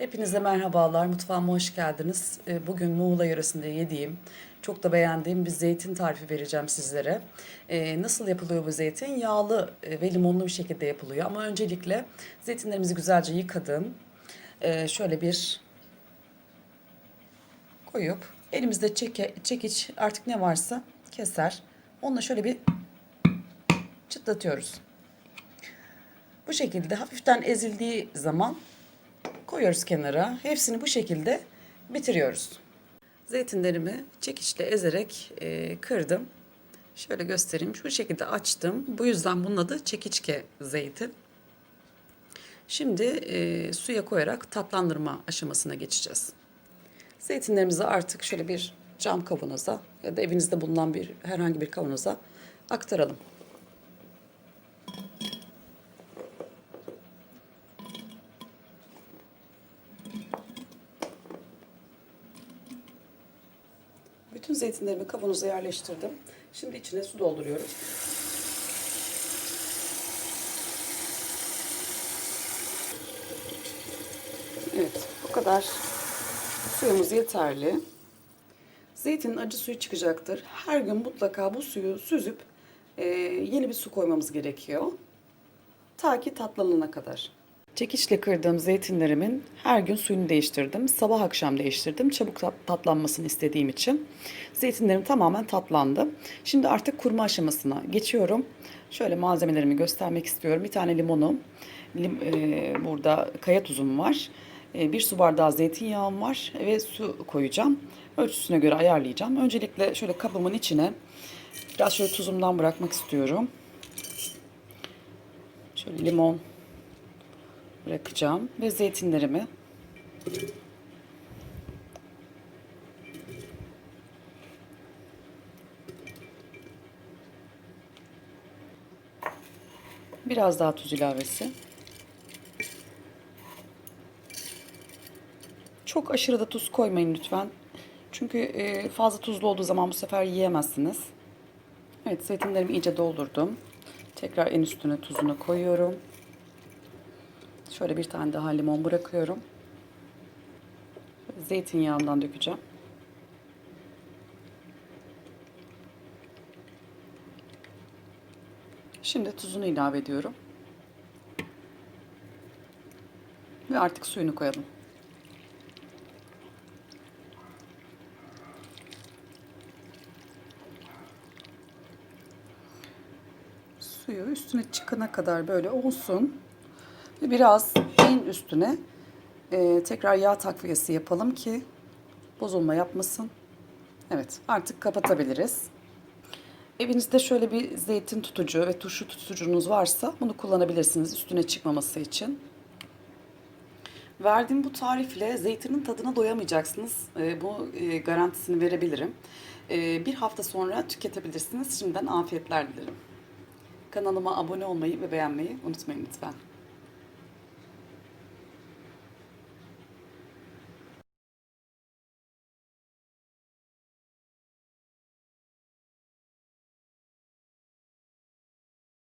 Hepinize merhabalar, mutfağıma hoş geldiniz. Ee, Bugün Muğla yöresinde yediğim, çok da beğendiğim bir zeytin tarifi vereceğim sizlere. Ee, Nasıl yapılıyor bu zeytin? Yağlı e, ve limonlu bir şekilde yapılıyor. Ama öncelikle zeytinlerimizi güzelce yıkadım. Ee, Şöyle bir koyup elimizde çeke, çekiç artık ne varsa keser. Onunla şöyle bir çıtlatıyoruz. Bu şekilde hafiften ezildiği zaman koyuyoruz kenara. Hepsini bu şekilde bitiriyoruz. Zeytinlerimi çekiçle ezerek e, kırdım. Şöyle göstereyim. Şu şekilde açtım. Bu yüzden bunun adı çekiçke zeytin. Şimdi e, suya koyarak tatlandırma aşamasına geçeceğiz. Zeytinlerimizi artık şöyle bir cam kavanoza ya da evinizde bulunan bir herhangi bir kavanoza aktaralım. Bütün zeytinlerimi kavanoza yerleştirdim. Şimdi içine su dolduruyoruz. Evet, bu kadar suyumuz yeterli. Zeytinin acı suyu çıkacaktır. Her gün mutlaka bu suyu süzüp e, yeni bir su koymamız gerekiyor. Ta ki tatlanana kadar. Çekiçle kırdığım zeytinlerimin her gün suyunu değiştirdim. Sabah akşam değiştirdim. Çabuk tat- tatlanmasını istediğim için. Zeytinlerim tamamen tatlandı. Şimdi artık kurma aşamasına geçiyorum. Şöyle malzemelerimi göstermek istiyorum. Bir tane limonum. Lim, e, burada kaya tuzum var. E, bir su bardağı zeytinyağım var ve su koyacağım. Ölçüsüne göre ayarlayacağım. Öncelikle şöyle kabımın içine biraz şöyle tuzumdan bırakmak istiyorum. Şöyle limon bırakacağım ve zeytinlerimi biraz daha tuz ilavesi. Çok aşırı da tuz koymayın lütfen. Çünkü e, fazla tuzlu olduğu zaman bu sefer yiyemezsiniz. Evet zeytinlerimi iyice doldurdum. Tekrar en üstüne tuzunu koyuyorum. Şöyle bir tane daha limon bırakıyorum. Zeytinyağından dökeceğim. Şimdi tuzunu ilave ediyorum. Ve artık suyunu koyalım. Suyu üstüne çıkana kadar böyle olsun. Ve biraz en üstüne e, tekrar yağ takviyesi yapalım ki bozulma yapmasın. Evet artık kapatabiliriz. Evinizde şöyle bir zeytin tutucu ve turşu tutucunuz varsa bunu kullanabilirsiniz üstüne çıkmaması için. Verdiğim bu tarifle zeytinin tadına doyamayacaksınız. E, bu e, garantisini verebilirim. E, bir hafta sonra tüketebilirsiniz. Şimdiden afiyetler dilerim. Kanalıma abone olmayı ve beğenmeyi unutmayın lütfen.